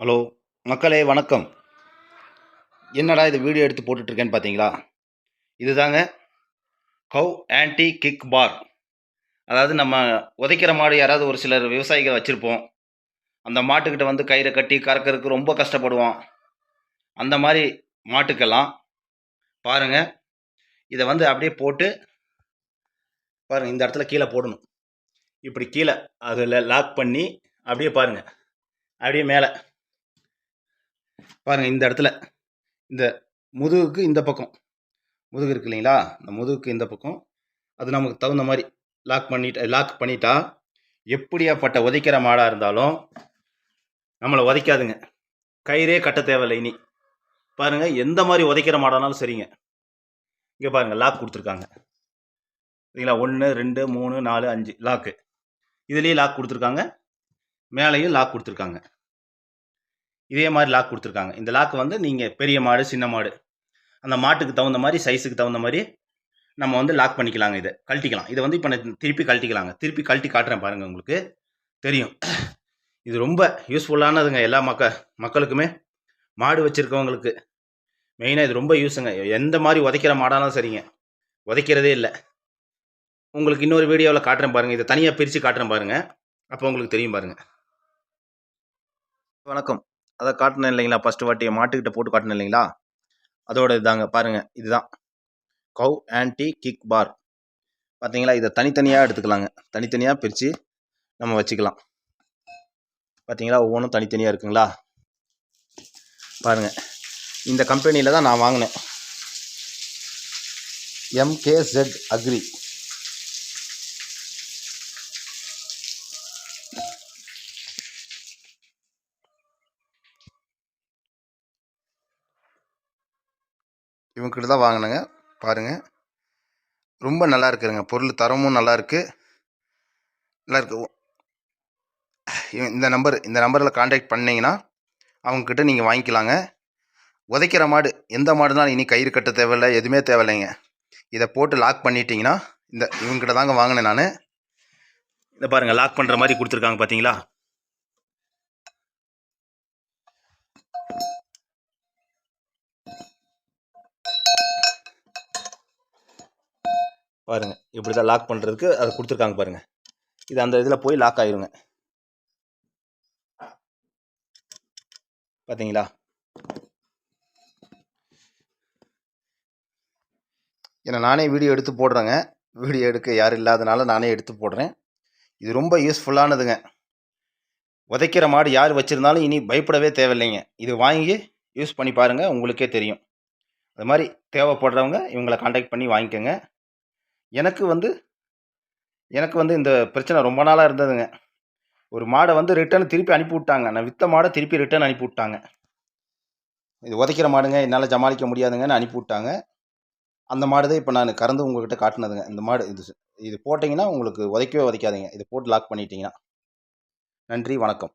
Hello மக்களே வணக்கம். என்னடா இது வீடியோ எடுத்து போட்டுட்ருக்கேன்னு பார்த்தீங்களா இதுதாங்க கவ் ஆன்டி கிக் பார். அதாவது நம்ம உதைக்கிற மாடு யாராவது ஒரு சிலர் விவசாயிகள் வச்சுருப்போம். அந்த மாட்டுக்கிட்ட வந்து கயிறை கட்டி கறக்கறதுக்கு ரொம்ப கஷ்டப்படுவோம் அந்த மாதிரி மாட்டுக்கெல்லாம் பாருங்கள் இதை வந்து அப்படியே போட்டு பாருங்கள் இந்த இடத்துல கீழே போடணும். இப்படி கீழே அதில் லாக் பண்ணி அப்படியே பாருங்கள் அப்படியே மேலே. பாருங்கள் இந்த இடத்துல இந்த முதுகுக்கு இந்த பக்கம். முதுகு இருக்கு இல்லைங்களா? இந்த முதுகுக்கு இந்த பக்கம். அது நமக்கு தகுந்த மாதிரி லாக் பண்ணிட்டு லாக் பண்ணிட்டா எப்படியாப்பட்ட உதைக்கிற மாடாக இருந்தாலும் நம்மளை உதைக்காதுங்க. கயிறே கட்ட தேவையில்லை இனி. பாருங்கள் எந்த மாதிரி உதைக்கிற மாடானாலும் சரிங்க. இங்கே பாருங்கள் லாக் கொடுத்துருக்காங்க. சரிங்களா? ஒன்று ரெண்டு மூணு நாலு அஞ்சு லாக்கு இதுலேயும் லாக் கொடுத்துருக்காங்க. மேலேயும் லாக் கொடுத்துருக்காங்க. இதே மாதிரி லாக் கொடுத்துருக்காங்க. இந்த லாக் வந்து நீங்கள் பெரிய மாடு சின்ன மாடு அந்த மாட்டுக்கு தகுந்த மாதிரி சைஸுக்கு தகுந்த மாதிரி நம்ம வந்து லாக் பண்ணிக்கலாங்க இதை. கழட்டிக்கலாம். இதை வந்து இப்போ நான் திருப்பி கழட்டிக்கலாங்க. திருப்பி கழட்டி காட்டுறேன் பாருங்கள் உங்களுக்கு. தெரியும். இது ரொம்ப யூஸ்ஃபுல்லானதுங்க எல்லா மக்க மக்களுக்குமே. மாடு வச்சுருக்கவங்களுக்கு. மெயினாக இது ரொம்ப யூஸுங்க எந்த மாதிரி உதைக்கிற மாடானாலும் சரிங்க. உதைக்கிறதே இல்லை. உங்களுக்கு இன்னொரு வீடியோவில் காட்டுறேன் பாருங்கள் இதை தனியாக பிரித்து காட்டுறேன் பாருங்கள் அப்போ உங்களுக்கு தெரியும் பாருங்கள் வணக்கம். அதை காட்டினேன் இல்லைங்களா? ஃபஸ்ட்டு வாட்டி மாட்டுக்கிட்ட போட்டு காட்டினேன் இல்லைங்களா? அதோட இதாங்க பாருங்கள் இதுதான். கவ் ஆன்டி கிக் பார் பார்த்தீங்களா இதை தனித்தனியாக எடுத்துக்கலாங்க. தனித்தனியாக பிரித்து நம்ம வச்சுக்கலாம். பார்த்தீங்களா ஒவ்வொன்றும் தனித்தனியாக இருக்குங்களா? பாருங்கள் இந்த கம்பெனியில் தான் நான் வாங்கினேன். எம்கேசெட் அக்ரி இவங்ககிட்ட தான் வாங்கினேங்க. பாருங்கள் ரொம்ப நல்லா இருக்குதுங்க பொருள் தரமும் நல்லா நல்லாயிருக்கு நல்லா இந்த நம்பர் இந்த நம்பரில் காண்டாக்ட் பண்ணிங்கன்னா அவங்கக்கிட்ட நீங்கள் வாங்கிக்கலாங்க. உதைக்கிற மாடு எந்த மாடுனாலும் இனி கயிறு கட்ட தேவையில்லை எதுவுமே தேவையில்லைங்க. இதை போட்டு லாக் பண்ணிட்டீங்கன்னா இந்த இவங்ககிட்ட தாங்க வாங்கினேன் நான். இதை பாருங்கள் லாக் பண்ணுற மாதிரி கொடுத்துருக்காங்க பார்த்தீங்களா பாருங்கள் இப்படி தான் லாக் பண்ணுறதுக்கு அதை கொடுத்துருக்காங்க பாருங்கள் இது அந்த இதில் போய் லாக் ஆயிருங்க. பார்த்தீங்களா ஏன்னா நானே வீடியோ எடுத்து போடுறேங்க. வீடியோ எடுக்க யாரும் இல்லாதனால நானே எடுத்து போடுறேன். இது ரொம்ப யூஸ்ஃபுல்லானதுங்க உதைக்கிற மாடு யார் வச்சுருந்தாலும் இனி பயப்படவே தேவையில்லைங்க. இது வாங்கி யூஸ் பண்ணி பாருங்கள் உங்களுக்கே தெரியும். அது மாதிரி தேவைப்படுறவங்க இவங்களை காண்டாக்ட் பண்ணி வாங்கிக்கோங்க. எனக்கு வந்து எனக்கு வந்து இந்த பிரச்சனை ரொம்ப நாளாக இருந்ததுங்க. ஒரு மாடை வந்து ரிட்டர்ன் திருப்பி அனுப்பி விட்டாங்க நான் விற்ற மாடை திருப்பி ரிட்டர்ன் அனுப்பி விட்டாங்க இது உதைக்கிற மாடுங்க என்னால் சமாளிக்க முடியாதுங்கன்னு அனுப்பி விட்டாங்க அந்த மாடு தான் இப்போ நான் கறந்து உங்கள்கிட்ட காட்டினதுங்க. இந்த மாடு இது இது போட்டிங்கன்னா உங்களுக்கு உதைக்கவே உதைக்காதீங்க. இது போட்டு லாக் பண்ணிட்டீங்கன்னா. நன்றி வணக்கம்.